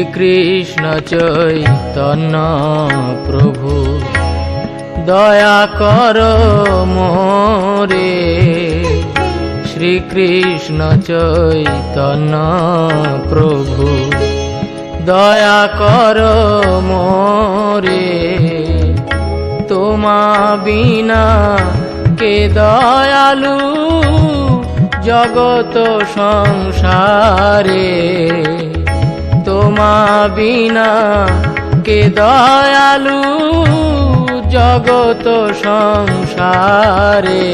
শ্রীকৃষ্ণ চৈতন্য প্রভু। দয়া কর মোরে। শ্রীকৃষ্ণ চৈতন্য প্রভু। দয়া কর মোরে। তোমা বিনা কে দয়ালু জগত সংসারে। তোমা বিনা, কে দয়ালু জগত সংসারে?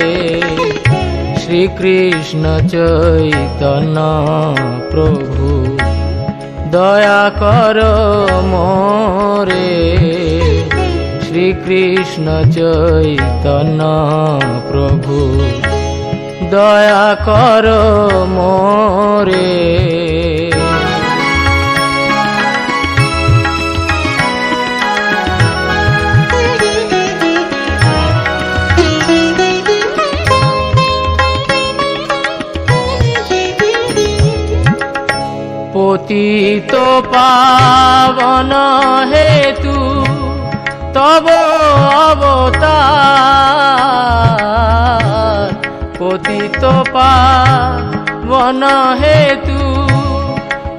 শ্রীকৃষ্ণ চৈতন্য প্রভু, দয়া কর মোরে। শ্রীকৃষ্ণ চৈতন্য প্রভু, দয়া কর মোরে। পতিত পাবন হেতু, তব অবতার। পতিত পাবন হেতু,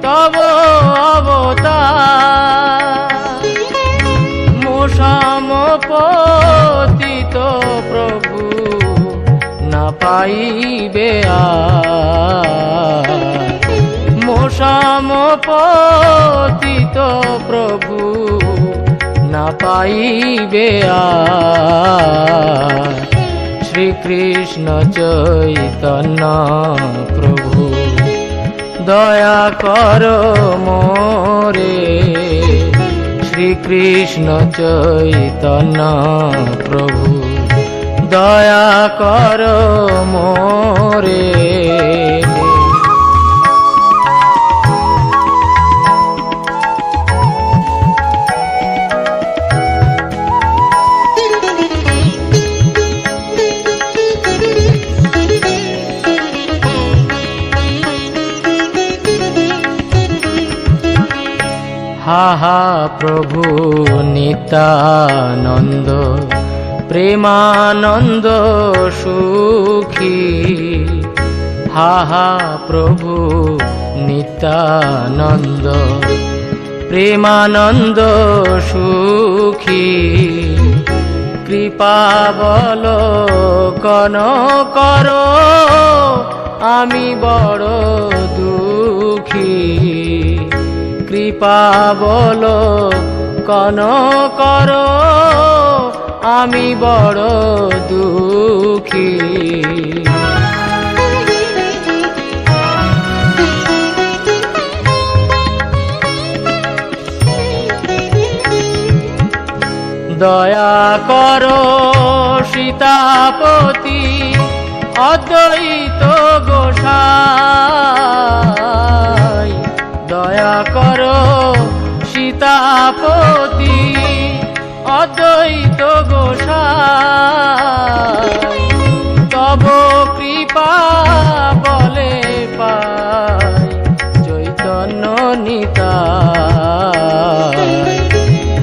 তব অবতার। মোসাম পতিত প্রভু না পাইবে মোসাম পতিত প্রভু, না পাইবে শ্রীকৃষ্ণ চৈতন্য প্রভু, দয়া কর মোরে। শ্রীকৃষ্ণ চৈতন্য প্রভু, দয়া কর মোরে। হা হা প্রভু নিতানন্দ, প্রেমানন্দ সুখী। হা হা প্রভু নিতানন্দ, প্রেমানন্দ সুখী। কৃপা বল কন কর, আমি বড় দুঃখী। কৃপা বল কন কর আমি বড় দুঃখী। দয়া কর সীতাপতি অদ্বৈত গোসাই। দয়া কর, সীতাপতি, অদ্বৈত গোসাই। তব কৃপা বলে পাই, চৈতন্য নিতাই।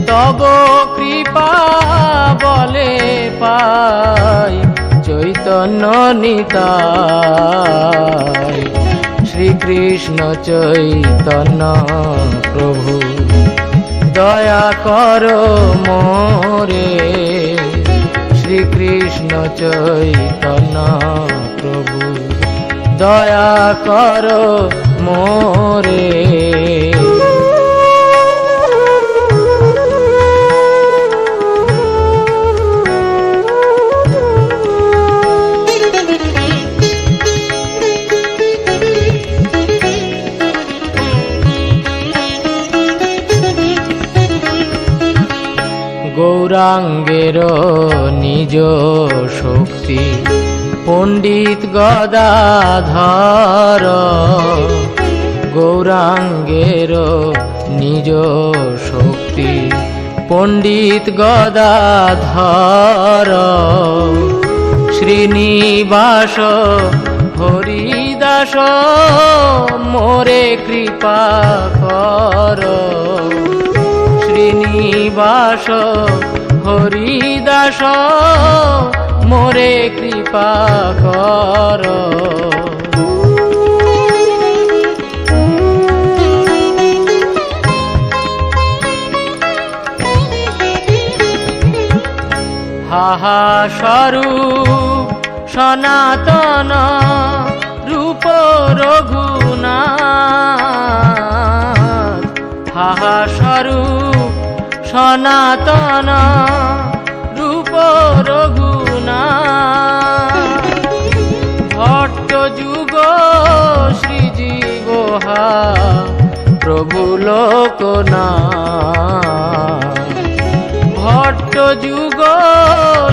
তব কৃপা বলে পাই, চৈতন্য নিতাই। শ্রীকৃষ্ণ চৈতন্য প্রভু। দয়া কর মোরে। শ্রীকৃষ্ণ চৈতন্য প্রভু। দয়া কর মোরে। গৌরাঙ্গের নিজ শক্তি। পণ্ডিত গদাধর, গৌরাঙ্গের নিজ শক্তি। পণ্ডিত গদাধর, শ্রীনিবাস হরিদাস, মোরে কৃপা কর। নিবাস হরিদাস মোরে কৃপা কর। হাহা স্বরূপ সনাতন রূপ রঘুনাথ। হাহা স্বরূপ সনাতন রূপ রঘুনাথ ভট্ট যুগ শ্রীজীবহা প্রভু লোকনাথ। ভট্ট যুগ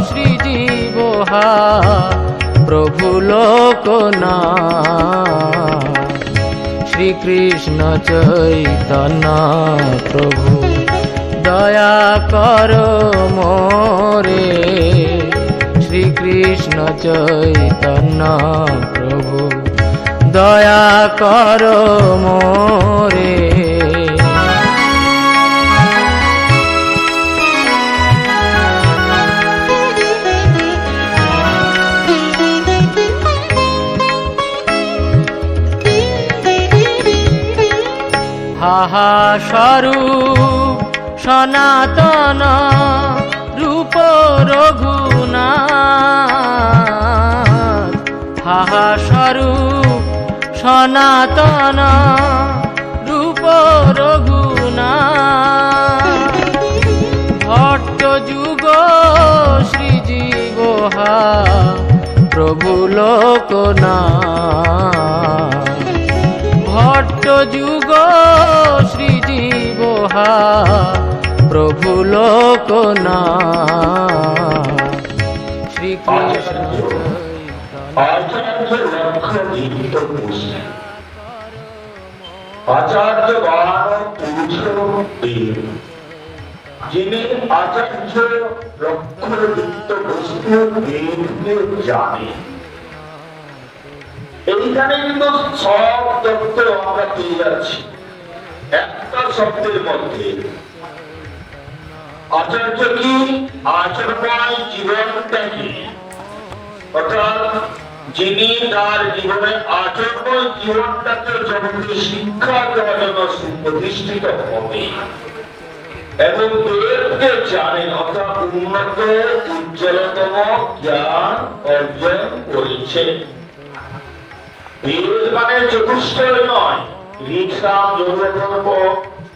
শ্রীজীবহা প্রভু লোকনা শ্রীকৃষ্ণ চৈতন্য প্রভু। দয়া কর মোরে। শ্রীকৃষ্ণ চৈতন্য প্রভু দয়া কর মোরে। হাহা স্বরূপ সনাতন রূপ রঘুনাথ। হাহা স্বরূপ সনাতন রূপ রঘুনাথ। ভট্ট যুগ শ্রীজীবহা প্রভু লোকনাথ। ভট্ট যুগ শ্রীজীবহা লোকনা। শ্রীকৃষ্ণ যিনি আচার্য এইখানে কিন্তু সব তত্ত্ব আমরা পেয়ে যাচ্ছি। একটা শব্দের মধ্যে আচার্য কি আচরণায় জীবনটাকে অর্থাৎ যিনি তার জীবনে আচরণ জীবনটাকে জগতে শিক্ষা দেওয়ার জন্য সুপ্রতিষ্ঠিত হবে। এবং দেবকে জানেন, অর্থাৎ উন্নত, উজ্জ্বলতম জ্ঞান অর্জন করেছে। বেদ মানে চতুষ্টয় নয় রিক্সাম যোগকল্প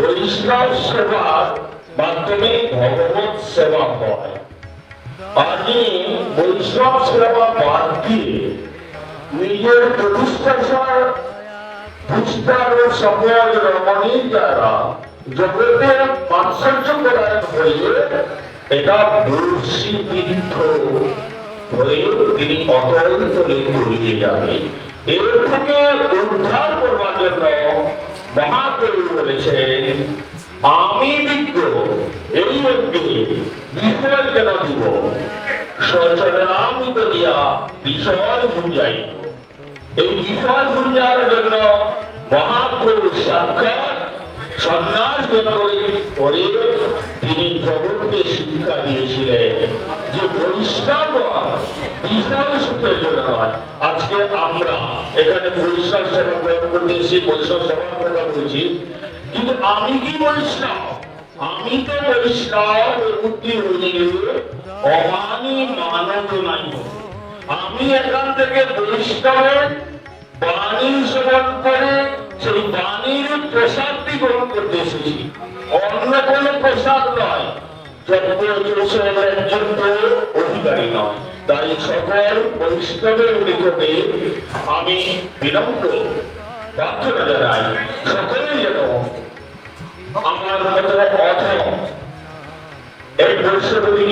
বৈষ্ণব সেবার মাধ্যমে ভগবত সেবা হয়। আমি বৈষ্ণব সেবা বাদ দিয়ে নিজের প্রতিষ্ঠার পুষ্টার ও সমাজ রমণীর দ্বারা জগতের মাৎসর্য করার হয়ে এটা দর্শী তীর্থ হয়ে তিনি অতল তলে তলিয়ে যাবে। এর থেকে উদ্ধার করবার জন্য মহাদেব বলেছেন আমি বিজ্ঞ এই অব্দি বিষয় কেন দিব? সচরামিত দিয়া বিষয় বুঝাই এই বিষয় বুঝার জন্য মহাপ্রভু সাক্ষাৎ, সন্ন্যাস গ্রহণ করে তিনি জগৎকে শিক্ষা দিয়েছিলেন যে বৈষ্ণব বিষয় সুখের জন্য নয়। আজকে আমরা এখানে বৈষ্ণব সেবা গ্রহণ করতে এসে বৈষ্ণব সেবার কথা বলছি। কিন্তু আমি কি বৈষ্ণব? আমি তো বৈষ্ণব, বুদ্ধি হইলে অমানি মানব নাই। আমি এখান থেকে বৈষ্ণবের বাণী শ্রবণ করে, সেই বাণীর প্রসাদটি গ্রহণ করতে এসেছি। অন্য কোন প্রসাদ নয়। অধিকারী নয়। তাই সকল বৈষ্ণবের নিকটে আমি বিনম্র। প্রার্থনা আমার মতো অথ এই বৈষ্ণবী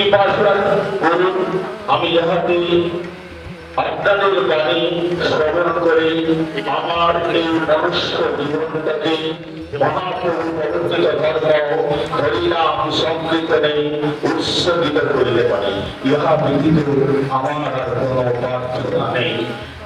আমার এই মনুষ্য জীবনটাকে ইহা ব্যতীত আমার আর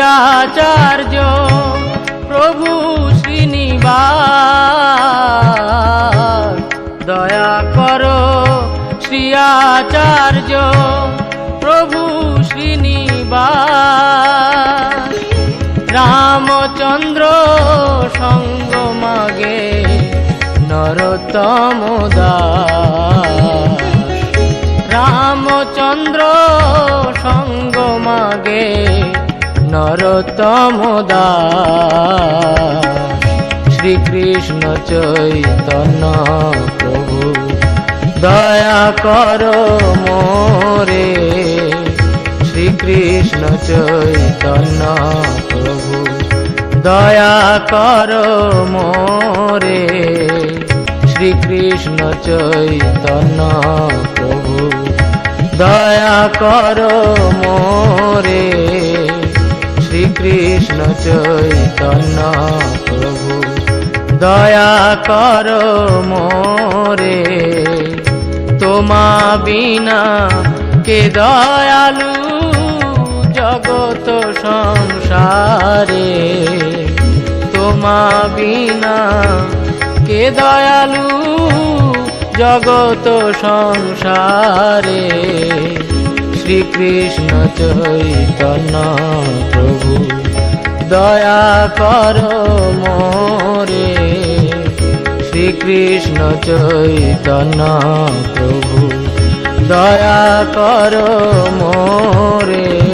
আচার্য প্রভু শ্রীনিবাস। দয়া করো শ্রী আচার্য প্রভু শ্রীনিবাস। রামচন্দ্র সঙ্গ মাগে নরতম রামচন্দ্র সঙ্গ মাগে নরতম শ্রীকৃষ্ণ চৈতন্য প্রভু, দয়া কর মোরে। শ্রীকৃষ্ণ চৈতন্য প্রভু, দয়া কর মোরে। শ্রীকৃষ্ণ চৈতন্য প্রভু, দয়া কর মোরে। শ্রীকৃষ্ণ চৈতন্য প্রভু। দয়া কর মোরে, তোমা বিনা কে দয়ালু জগত সংসারে। তোমা বিনা কে দয়ালু জগত সংসারে। শ্রীকৃষ্ণ চৈতন্য প্রভু। দয়া কর মোরে। শ্রীকৃষ্ণ চৈতন্য প্রভু। দয়া কর মোরে।